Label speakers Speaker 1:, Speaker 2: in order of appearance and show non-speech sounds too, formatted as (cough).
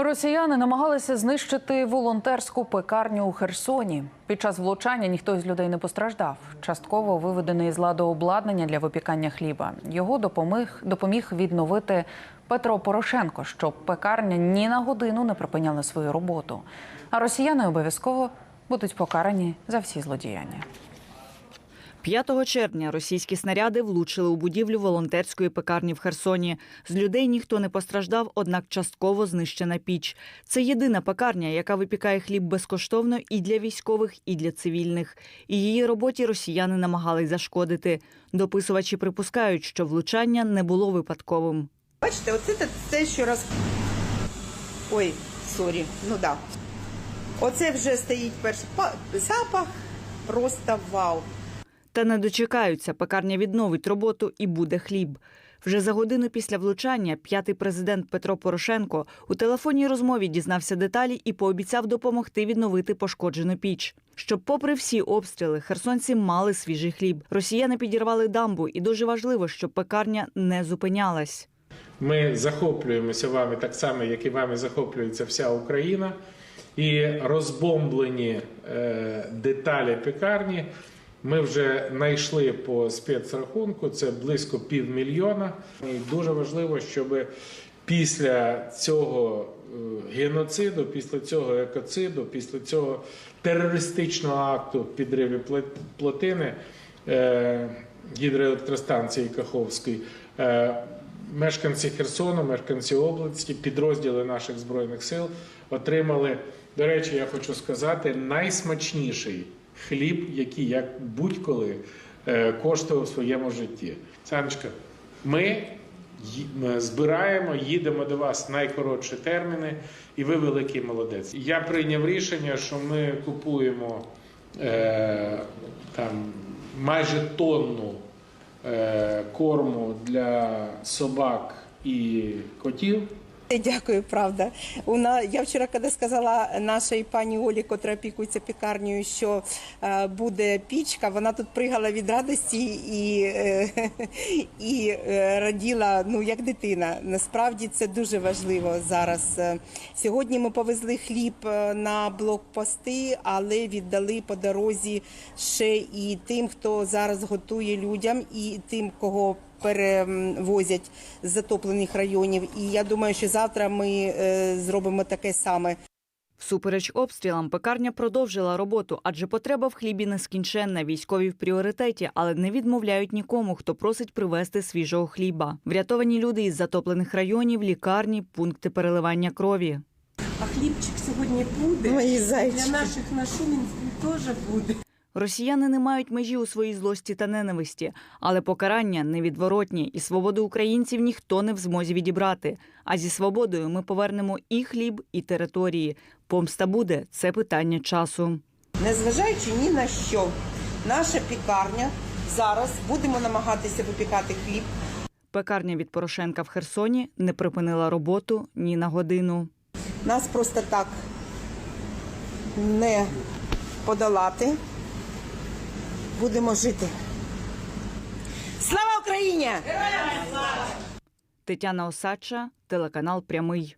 Speaker 1: Росіяни намагалися знищити волонтерську пекарню у Херсоні. Під час влучання ніхто із людей не постраждав. Частково виведене із ладу обладнання для випікання хліба. Його допоміг, допоміг відновити Петро Порошенко, щоб пекарня ні на годину не припиняла свою роботу. А росіяни обов'язково будуть покарані за всі злодіяння.
Speaker 2: 5 червня російські снаряди влучили у будівлю волонтерської пекарні в Херсоні. З людей ніхто не постраждав, однак частково знищена піч. Це єдина пекарня, яка випікає хліб безкоштовно і для військових, і для цивільних. І її роботі росіяни намагались зашкодити. Дописувачі припускають, що влучання не було випадковим.
Speaker 3: Бачите, оце те, що раз. Ой, сорі, ну да. Оце вже стоїть перший па- запах. Просто вау.
Speaker 2: Та не дочекаються. Пекарня відновить роботу і буде хліб. Вже за годину після влучання п'ятий президент Петро Порошенко у телефонній розмові дізнався деталі і пообіцяв допомогти відновити пошкоджену піч. Щоб, попри всі обстріли, херсонці мали свіжий хліб. Росіяни підірвали дамбу, і дуже важливо, щоб пекарня не зупинялась.
Speaker 4: Ми захоплюємося вами так само, як і вами захоплюється вся Україна. І розбомблені е, деталі пекарні ми вже знайшли по спецрахунку. Це близько півмільйона. І дуже важливо, щоб після цього е, геноциду, після цього екоциду, після цього терористичного акту підриві плотини е, гідроелектростанції Каховської. е, Мешканці Херсону, мешканці області, підрозділи наших збройних сил отримали. До речі, я хочу сказати, найсмачніший хліб, який я будь-коли е, коштував в своєму житті. Санечка, ми збираємо, їдемо до вас найкоротші терміни, і ви великий молодець. Я прийняв рішення, що ми купуємо е, там майже тонну е, корму для собак і котів. (laughs)
Speaker 3: Дякую, правда. Вона я вчора, коли сказала нашій пані Олі, котра опікується пікарнею, що е, буде пічка, вона тут пригала від радості і, е, (laughs) і е, раділа ну як дитина. Насправді це дуже важливо зараз. Е, Сьогодні ми повезли хліб е, на блокпости, але віддали по дорозі ще і тим, хто зараз готує людям, і тим, кого перевозять з затоплених районів. І я думаю, що завтра ми е, зробимо таке саме.
Speaker 2: Всупереч обстрілам, пекарня продовжила роботу, адже потреба в хлібі нескінченна. Військові в пріоритеті, але не відмовляють нікому, хто просить привезти свіжого хліба. Врятовані люди із затоплених районів, лікарні, пункти переливання крові.
Speaker 5: А хлібчик сьогодні буде.
Speaker 3: Мої зайчики.
Speaker 5: Для наших нашумін теж буде.
Speaker 2: Росіяни не мають межі у своїй злості та ненависті, але покарання невідворотні, і свободу українців ніхто не в змозі відібрати. А зі свободою ми повернемо і хліб, і території. Помста буде це питання часу.
Speaker 3: Незважаючи ні на що, наша пікарня зараз будемо намагатися випікати хліб.
Speaker 2: Пекарня від Порошенка в Херсоні не припинила роботу ні на годину.
Speaker 3: Нас просто так не подолати. Будемо жити. Слава Україні!
Speaker 2: Тетяна Осадча, телеканал Прямий.